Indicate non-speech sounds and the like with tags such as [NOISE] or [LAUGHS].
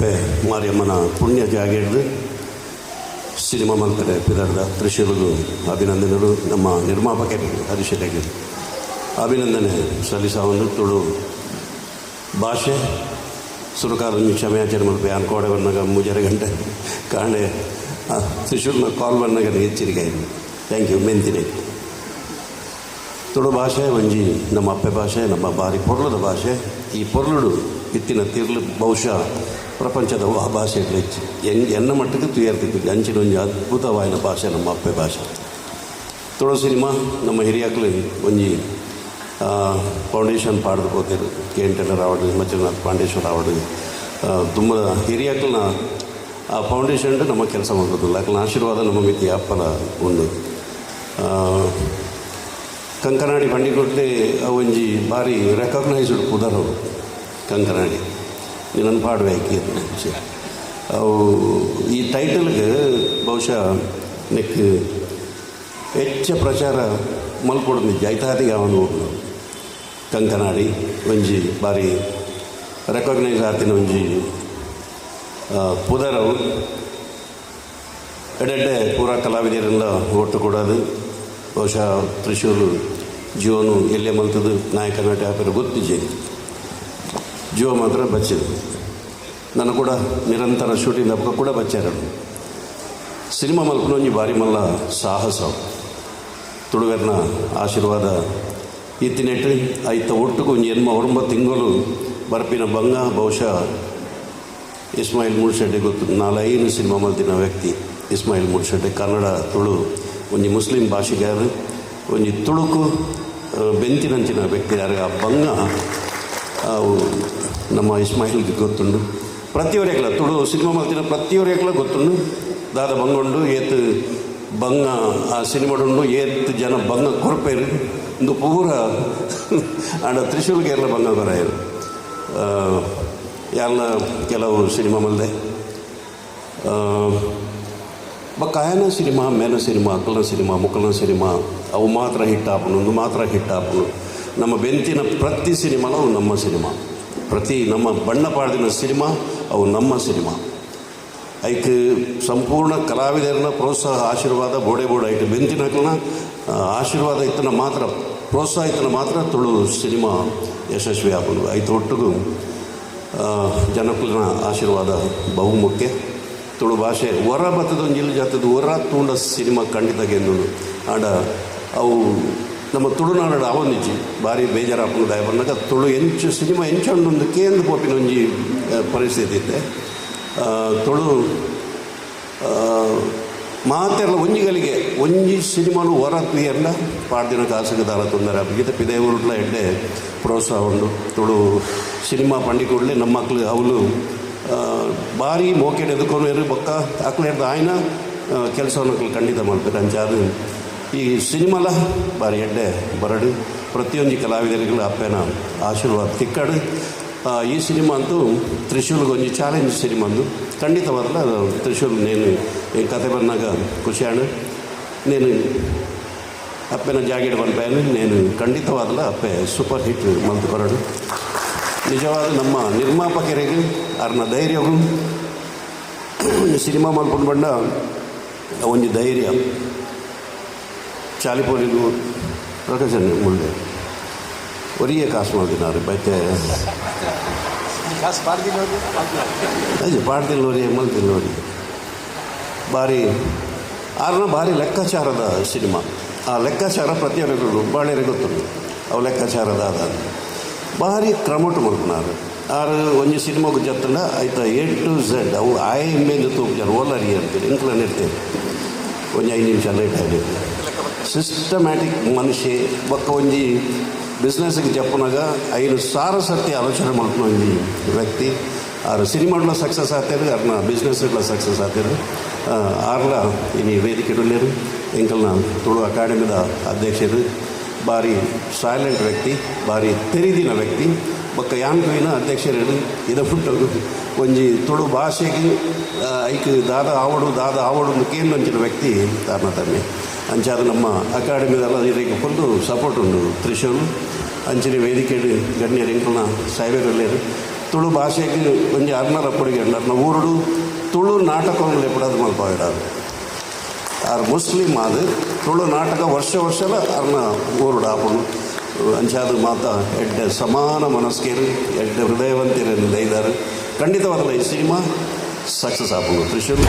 ಅಪ್ಪೆ ಮಾರಿಯಮ್ಮನ ಪುಣ್ಯ ಜಾಗ ಹಿಡಿದು ಸಿನಿಮಾ ಮಂತ್ರೆ ಪಿದಾರ್ದ ತ್ರಿಶೂಲಿಗೂ ಅಭಿನಂದನೆಗಳು. ನಮ್ಮ ನಿರ್ಮಾಪಕರಿಗೆ ಹರೀಶರಿಗೆ ಅಭಿನಂದನೆ ಸಲ್ಲಿಸವನ್ನು ತುಳು ಭಾಷೆ. ಸುರಕಾಲ ಕ್ಷಮೆಯಾಚರಣೆ ಮಲ್ಪೆ ಅನ್ಕೋಡೆ ಬಂದಾಗ ಮೂಜರೆ ಗಂಟೆ. ಕಾಣೆ ತ್ರಿಶೂಲ್ನ ಕಾಲ್ ಬಂದಾಗ ಎಚ್ಚರಿಕೆ. ಥ್ಯಾಂಕ್ ಯು ಮೆಂತಿನಿ ತುಳು ಭಾಷೆ, ಒಂಜಿ ನಮ್ಮ ಅಪ್ಪೆ ಭಾಷೆ, ನಮ್ಮ ಬಾರಿ ಪೊರ್ಲದ ಭಾಷೆ. ಈ ಪೊರ್ಲುಡು ಇತ್ತಿನ ತಿರ್ಲು ಬಹುಶಃ ಪ್ರಪಂಚದ ಆ ಭಾಷೆಗಳು ಹೆಚ್ಚು. ಎನ್ ಎನ್ನ ಮಟ್ಟಕ್ಕೆ ತುಯರ್ತಿತ್ತು ಅಂಚಿನ ಒಂದು ಅದ್ಭುತವಾದ ಭಾಷೆ ನಮ್ಮ ಅಪ್ಪೆ ಭಾಷೆ. ತುಳು ಸಿನಿಮಾ ನಮ್ಮ ಹಿರಿಯಕ್ಕಲು ಒಂಜಿ ಫೌಂಡೇಶನ್ ಪಾಡ್ದು ಹೋಗ್ತಿರು ಕೆ. ಎನ್. ಟೆಲ್ಲರ್ ಅವಾರ್ಡು ಮಂಜುನಾಥ್ ಪಾಂಡೇಶ್ವರ ಅವಾರ್ಡು ಆ, ತುಂಬ ಹಿರಿಯಕ್ಕಲ್ನ ಆ ಫೌಂಡೇಶನ್ ನಮ್ಮ ಕೆಲಸ ಮಾಡ್ಬೋದು ಯಾಕಂದ್ರೆ ಆಶೀರ್ವಾದ ನಮ್ಮ ಮಿತಿ ಅಪ್ಪನ ಉಂಡು. ಕಂಕನಾಡಿ ಬಂಡಿಕೊಡ್ಲೆ ಒಂಜಿ ಬಾರಿ ರೆಕಗ್ನೈಸ್ಡ್ ಕುದರವರು ಕಂಕನಾಡಿ. ನನ್ನ ಪಾಡಬೇಕು ವಿಷಯ ಅವು ಈ ಟೈಟಲ್ಗೆ ಬಹುಶಃ ನೆಕ್ ಹೆಚ್ಚು ಪ್ರಚಾರ ಮಲ್ಕೊಡ್ದು ಜೈತಾದಿಗೆ ಅವನು ಕಂಕನಾಡಿ, ಒಂಜಿ ಬಾರಿ ರೆಕಗ್ನೈಸ್ ಆತಿನ ಒಂಜಿ ಪುದರವು. ಎಡೆಡ್ಡೆ ಪೂರ ಕಲಾವಿದರಿಂದ ಒಟ್ಟು ಕೊಡೋದು. ಬಹುಶಃ ತ್ರಿಶೂರು ಜೀವನು ಎಲ್ಲೇ ಮಲ್ತದು ನಾಯಕ, ನಟ ಹಾಕಿರೋ ಗೊತ್ತಿಜೆ ಜೀವ ಮಾತ್ರ ಬಚ್ಚಿದೆ ನಾನು ಕೂಡ ನಿರಂತರ ಶೂಟಿಂಗ್ ಹಬ್ಬ ಕೂಡ ಬಚ್ಚಾರು. ಸಿನಿಮಾ ಮಲ್ಪನ ಒಂಜಿ ಬಾರಿ ಮಲ್ಲ ಸಾಹಸ. ತುಳುವೆರ್ನ ಆಶೀರ್ವಾದ. ಇತ್ತಿನೆಟ್ಟು ಐತ ಒಟ್ಟುಗು ಜನ್ಮ ಒರಂಬ ತಿಂಗಳು ಬರ್ಪಿನ ಬಂಗ ಬಹುಶಃ ಇಸ್ಮಾಯಿಲ್ ಮುಳ್ಶೆಡ್ಡೆ ಗೊತ್ತು. ನಾಲೈನು ಸಿನಿಮಾ ಮಲ್ತಿನ ವ್ಯಕ್ತಿ ಇಸ್ಮಾಯಿಲ್ ಮುಳ್ಶೆಡ್ಡೆ ಕನ್ನಡ, ತುಳು, ಒಂಜಿ ಮುಸ್ಲಿಂ ಭಾಷೆಗಾರ, ಒಂಜಿ ತುಳುಕು ಬೆಂತಿನಂಚಿನ ವ್ಯಕ್ತಿ ಯಾರಿಗೆ ಆ ಬಂಗ ನಮ್ಮ ಇಸ್ಮಾಯಿಲ್ಗೆ ಗೊತ್ತುಂಡು ಪ್ರತಿಯೊರೆಗ್ಲ ತುಳು ಸಿನಿಮಾ ಮಲ್ತಿನ ಪ್ರತಿಯೊರೆಗ್ಲ ಗೊತ್ತುಂಡು ದಾದ ಬಂಗೊಂಡು ಏತ್ ಬಂಗ, ಆ ಸಿನಿಮಾಡುಂಡು ಏತ್ ಜನ ಬಂಗ ಕೊರಪೇರು. ಇಂದು ಪೂರ [LAUGHS] ಆಂಡ ತ್ರಿಶೂಲ್ಗೆ ಎಲ್ಲ ಬಂಗ ಬರಾಯರು. ಎಲ್ಲ ಕೆಲವು ಸಿನಿಮಾ ಮಲ್ದೆ. ಬಕ್ಕ ಆಯನ ಸಿನಿಮಾ, ಮೇನ ಸಿನಿಮಾ ಅಕ್ಕಲನ ಸಿನಿಮಾ ಮುಕ್ಕಲನ ಸಿನಿಮಾ, ಅವು ಮಾತ್ರ ಹಿಟ್ ಆಪನು ಒಂದು ಮಾತ್ರ ಹಿಟ್ ಆಪನು ನಮ್ಮ ಬೆಂತಿನ ಪ್ರತಿ ಸಿನಿಮಾನು ನಮ್ಮ ಸಿನಿಮಾ. ಪ್ರತಿ ನಮ್ಮ ಬಣ್ಣ ಪಾಡ್ದಿನ ಸಿನಿಮಾ, ಅವು ನಮ್ಮ ಸಿನಿಮಾ. ಐಕ್ ಸಂಪೂರ್ಣ ಕಲಾವಿದರನ್ನ ಪ್ರೋತ್ಸಾಹ, ಆಶೀರ್ವಾದ, ಬೋಡೆ ಬೋಡೆ ಐಟ್. ಬೆಂತಿನ ಆಶೀರ್ವಾದ ಇತ್ತನ ಮಾತ್ರ, ಪ್ರೋತ್ಸಾಹ ಇತ್ತನ ಮಾತ್ರ ತುಳು ಸಿನಿಮಾ ಯಶಸ್ವಿ ಆಪನು ಐತು ಒಟ್ಟಿಗೂ ಜನಕುಲನ ಆಶೀರ್ವಾದ ಬಹುಮುಖ್ಯ. ತುಳು ಭಾಷೆ ಹೊರ ಬತ್ತದೊಂಜಿಲ್ಲ ಜಾತದ ಹೊರ ತೂಂಡ ಸಿನಿಮಾ ಖಂಡಿತ ಗೆದ್ದು ಆಂಡ, ಅವು ನಮ್ಮ ತುಳುನಾಡ ಅವನಿಜಿ, ಭಾರಿ ಬೇಜಾರಾಪುನ ದಯ ಬಂದಾಗ ತುಳು ಎಂಚು, ಸಿನಿಮಾ ಎಂಚೊಂದೊಂದು ಕೇಂದ್ರ ಪೋಪಿನ ಒಂಜಿ ಪರಿಸ್ಥಿತಿ ಇತ್ತೆ ತುಳು ಮಾತೆಲ್ಲ ಒಂಜಿಗಳಿಗೆ ಒಂಜಿ ಸಿನಿಮಾನು ಹೊರ ತುಯರ್ಲ ಪಾಡ್ದಿನ ಕಾಸಿಗೆ ದಾರ ತೊಂದರೆ ಅಭಿಗೀತ ಪಿದೇವರುಡ್ಲ ಎಡ್ಡೆ ಪ್ರೋತ್ಸಾಹ ಉಂಡು. ತುಳು ಸಿನಿಮಾ ಪಂಡಿಕೊಡ್ಲೆ, ನಮ್ಮ ಮಕ್ಕಳು ಅವಳು ಭಾರಿ ಮೋಕೆಟ್ ಎದುಕೊಂಡು ಬೊಕ್ಕ. ಅಕ್ಲು ಹಿಡ್ದು ಆಯ್ನ ಕೆಲಸವನ್ನು ಖಂಡಿತ ಮಾಡ್ತಾರೆ ಅಂಚಾದು ಈ ಸಿನಿಮಲ ಬಾರಿ ಎಡ್ಡೆ ಬರಡು. ಪ್ರತಿಯೊಂದು ಕಲಾವಿದರಿಗೂ ಅಪ್ಪೇನ ಆಶೀರ್ವಾದ, ತಿಕ್ಕಡು. ಈ ಸಿನಿಮಾ ಅಂತೂ ತ್ರಿಶೂಲ್ಗೆ ಒಂದು ಚಾಲೆಂಜ್ ಸಿನಿಮಾ ಅಂದು. ಖಂಡಿತವಾದಲ್ಲ, ಅದು ತ್ರಿಶೂಲ್ ನೀನು ಈ ಕತೆ ಬಂದಾಗ ಖುಷಿಯಾಣ ನೀನು ಅಪ್ಪೇನ ಜಾಗಿಡ್ ಬಂದ್ಪೇನು ನೀನು ಖಂಡಿತವಾದಲ್ಲ ಅಪ್ಪೆ ಸೂಪರ್ ಹಿಟ್ ಮಂತ್ ಬರಡು. ನಿಜವಾದ ನಮ್ಮ ನಿರ್ಮಾಪಕರಿಗೆ ಅವ್ರನ್ನ ಧೈರ್ಯಗಳು ಸಿನಿಮಾ ಮಲ್ಕೊಂಡು ಬಂಡ ಒಂದು ಧೈರ್ಯ. ಚಾಲಿಪೋಲಿಗೂ ಪ್ರಕಾಶನ್ ಮುಂದೆ ಒರಿಯೇ ಕಾಸು ಮಾಡಿದ್ದಾರೆ ಬೈತೆ. ಕಾಸು ಪಾಡ್ದಿನವ್ರು ಅದೇ ಪಾಡ್ದಿಲ್ಲ ನೋಡಿ ಮಲ್ತಿಲ್ಲ ನೋಡಿ ಭಾರಿ ಆರನ ಭಾರಿ ಲೆಕ್ಕಾಚಾರದ ಸಿನಿಮಾ. ಆ ಲೆಕ್ಕಾಚಾರ ಪ್ರತಿಯೊಬ್ಬರು ಬಾಳೆರೆ ಗೊತ್ತುಂಟು ಅವು ಲೆಕ್ಕಾಚಾರದ ಅದ ಭಾರಿ ಕ್ರಮಟು ಮಲ್ಪನಾರು ಆರು ಒಂಜಿ ಸಿನಿಮಾಗೆ ಜತ್ತಂಡ ಆಯ್ತ ಎ ಟು ಝೆಡ್ ಅವು ಆಯ ಮೇಲೆ ತೂಪಿದ್ದಾರೆ ಓಲರಿ ಅಂತೀರಿ ಇಂಕ್ಲನ್ ಇರ್ತೇವೆ ಒಂಜಿ ಐದು ನಿಮಿಷ ಲೇಟ್ ಆಗಿದೆ ಸಿಸ್ಟಮ್ಯಾಟಿಕ್ ಮನುಷ್ಯ ಮತ್ತು ಒಂದು ಬಿಸ್ನೆಸ್ಗೆ ಚಪ್ಪನಾಗ ಐದು ಸಾರ ಸತ್ಯ ಆಲೋಚನೆ ಮಾಡ್ತು ಒಂದು ವ್ಯಕ್ತಿ ಆರು ಸಿನಿಮಾಗಳ ಸಕ್ಸಸ್ ಆಗ್ತಾರೆ ಅದನ್ನ ಬಿಸ್ನೆಸ್ಗಳ ಸಕ್ಸಸ್ ಆಗ್ತಾರೆ ಆರ್ಲ ಇನಿ ವೇದಿಕೆ ಇಡಲಿರು ಎಂಕಲ್ನ ತುಳು ಅಕಾಡೆಮಿದ ಅಧ್ಯಕ್ಷರು ಭಾರಿ ಸೈಲೆಂಟ್ ವ್ಯಕ್ತಿ, ಭಾರಿ ತೆರೀದಿನ ವ್ಯಕ್ತಿ. ಬಕ್ಕ ಯಾನ್ ಕೈನ ಅಧ್ಯಕ್ಷರಿಡು ಇದು ಫುಟ್ ಒಂಜಿ ತುಳು ಭಾಷೆಗೆ ಐಕ್ ದಾದ ಆವಡು ದಾದ ಆವಡು ಕೇಂದ್ರ ಹಂಚಿನ ವ್ಯಕ್ತಿ ತಾನ ತಮ್ಮ ಅಂಚಾದ ನಮ್ಮ ಅಕಾಡೆಮಿದೆಲ್ಲ ಇದಕ್ಕೆ ಫುಲ್ಲು ಸಪೋರ್ಟ್ ಉಂಡು ತ್ರಿಶೂಲ್ ಅಂಚಿನ ವೇದಿಕೆ ಗಣ್ಯರು ಎಂಕಲ್ನ ಸಾಯ್ಬೇರಲ್ಲೇರು ತುಳು ಭಾಷೆಗೆ ಒಂಜಿ ಅರ್ನರ ಉಂಡು ಅರ್ನ ಊರುಡು ತುಳು ನಾಟಕಗಳು ಮಲ್ಪ ಮಲ್ಪಾಯಿಡಾರು ಆರು ಮುಸ್ಲಿಂ ಅದು ತುಳು ನಾಟಕ ವರ್ಷ ವರ್ಷಲ ಅರ್ನ ಊರುಡು ಆಪುಂಡು. ಅಂಚಾದ ಮಾತ ಎಡ್ಡೆ ಸಮಾನ ಮನಸ್ಕೇರು, ಎಡ್ಡೆ ಹೃದಯವಂತಿರು ದೈದಾರು. ಖಂಡಿತವಾಗಲ್ಲ ಈ ಸಿನಿಮಾ ಸಕ್ಸಸ್ ಆಪುಂಡು. ತ್ರಿಶೂರು.